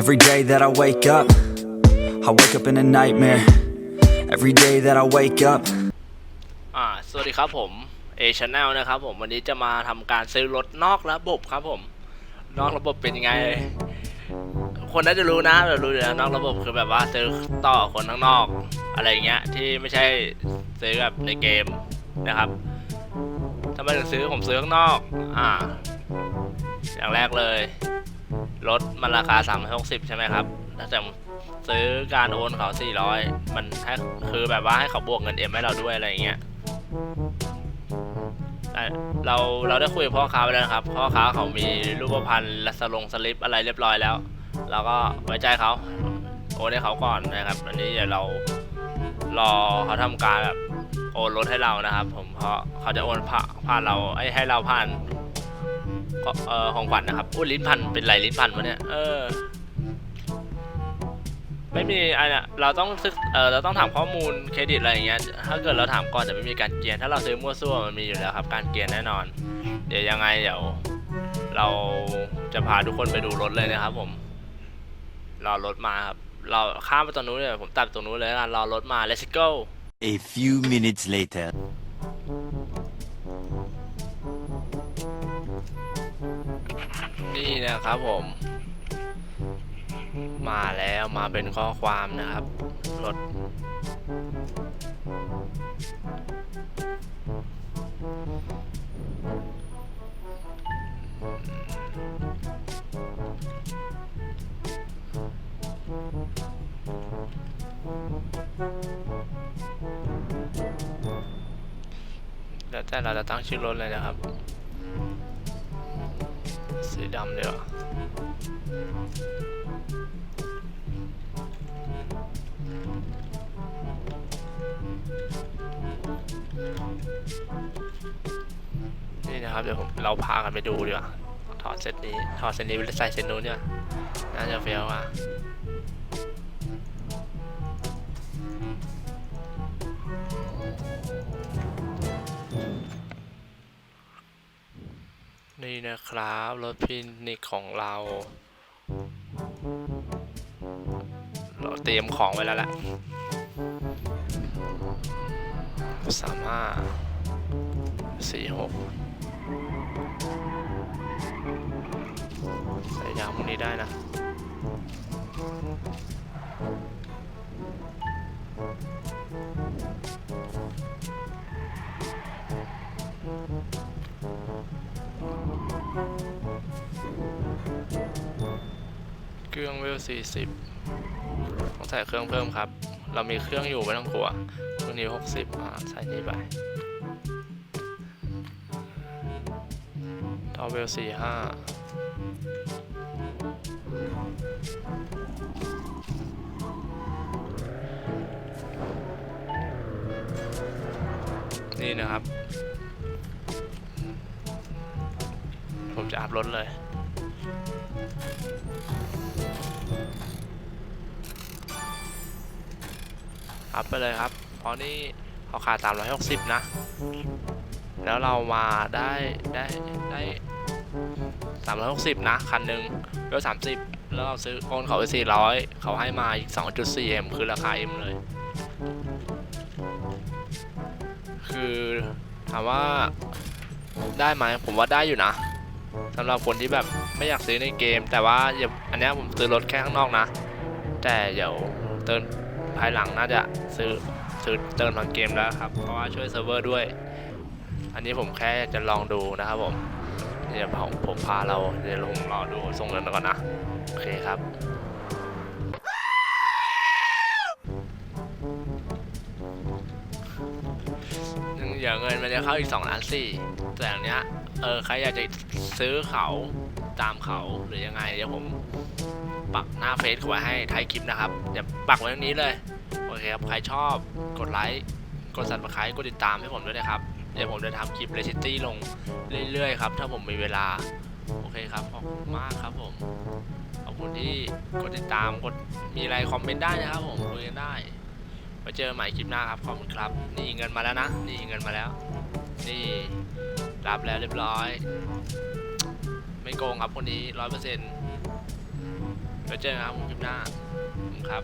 Every day that I wake up, I wake up in a nightmare. Every day that I wake up, อ่า สวัสดีครับผม A Channel นะครับผม วันนี้จะมาทำการซื้อรถนอกระบบครับผม นอกระบบเป็นยังไง คนน่าจะรู้นะเรารู้อยู่แล้วนอกระบบคือแบบว่าซื้อต่อคนข้างนอก อะไรเงี้ย ที่ไม่ใช่ซื้อแบบในเกมนะครับทำไมถึงซื้อผมซื้อข้างนอก อ่า อย่างแรกเลย รถมันราคา360 ใช่ไหมครับถ้าจะซื้อการโอนเขา 400 มันให้คือแบบว่าให้เขาบวกเงินเอ็มให้เราด้วยอะไรอย่างเงี้ยเราเราได้คุยกับพ่อค้าไปแล้วนะครับ พ่อค้าเขามีรูปพรรณและสลงสลิปอะไรเรียบร้อยแล้ว เราก็ไว้ใจเขาโอนให้เขาก่อนนะครับอันนี้เดี๋ยวเรารอเขาทำการแบบโอนรถให้เรานะครับ ผมเพราะเขาจะโอนผ่านเราให้เราผ่าน เอ่อของขวัญนะครับอุ้ยลิ้นพันเป็นไรลิ้นพันวะเนี่ยเออไม่มีอันเนี้ยเราต้องซึกเออเราต้องถามข้อมูลเครดิตอะไรอย่างเงี้ยถ้าเกิดเราถามก่อนจะไม่มีการเกียร์ถ้าเราซื้อมั่วซั่วมันมีอยู่แล้วครับ การเกียร์แน่นอน เดี๋ยวยังไงเดี๋ยวเราจะพาทุกคนไปดูรถเลยนะครับ ผมรอรถมาครับเราข้ามไปตรงนู้นเลยผมตัดตรงนู้นเลยละรอรถมา let's go A few minutes later. นี่นะครับผม มาแล้วมาเป็นข้อความนะครับรถแล้วแต่เราจะตั้งชื่อรถเลยนะครับ สีดำเดี๋ยวนี่นะครับเดี๋ยวผมเราพากันไปดูดีกว่าถอดเซตนี้ถอดเซตนี้ไปใส่เซตนู้นเนี่ยน่าจะเฟี้ยวอะ นี่นะครับรถพินิกของเรา เราเตรียมของไว้แล้วแหละสามห้าสี่หกใส่ยางพวกนี้ได้นะ เครื่องเวล40ต้องใส่เครื่องเพิ่มครับ เรามีเครื่องอยู่ไม่ต้องกลัวเครื่องนี้60อ่าใส่นี่ไปทอเวล45นี่นะครับ ผมจะอัพรถเลย อัพไปเลยครับ เพราะนี่เขาขาย360 นะ แล้วเรามาได้ได้ได้360 นะ คันหนึ่งเวล30 แล้วเราซื้อโอนเขาไป 400 เขาให้มาอีก 2.4M คือราคา M เลย คือถามว่าได้ไหมผมว่าได้อยู่นะสำหรับคนที่แบบไม่อยากซื้อในเกม แต่ว่าอย่าอันนี้ผมซื้อรถแค่ข้างนอกนะ แต่เดี๋ยวเติม ภายหลังน่าจะซื้อซื้อเติมทางเกมแล้วครับ เพราะว่าช่วยเซิร์ฟเวอร์ด้วย อันนี้ผมแค่จะลองดูนะครับผมเดี๋ยวผมผมพาเราเดี๋ยวผมรอดูส่งเงินก่อนนะ โอเคครับอย่างเงินมันจะเข้าอีก2ล้านสี่แต่อย่างเนี้ยเออใครอยากจะซื้อเขา ตามเขาหรือยังไงเดี๋ยวผมปักหน้าเฟซไว้ให้ท้ายคลิปนะครับเดี๋ยวปักไว้ตรงนี้เลยโอเคครับใครชอบกดไลค์กดซับสไครต์กดติดตามให้ผมด้วยนะครับเดี๋ยวผมจะทำคลิปเลซิตี้ลงเรื่อยๆครับถ้าผมมีเวลาโอเคครับขอบคุณมากครับผมขอบคุณที่กดติดตามกดมีอะไรคอมเมนต์ได้นะครับผมคุยกันได้ไว้เจอใหม่คลิปหน้าครับขอบคุณครับ นี่เงินมาแล้วนะ นี่เงินมาแล้ว นี่รับแล้วเรียบร้อย ไม่โกงครับคนนี้ร้อยเปอร์เซ็นต์ไว้เจอกันครับคลิปหน้าขอบคุณครับ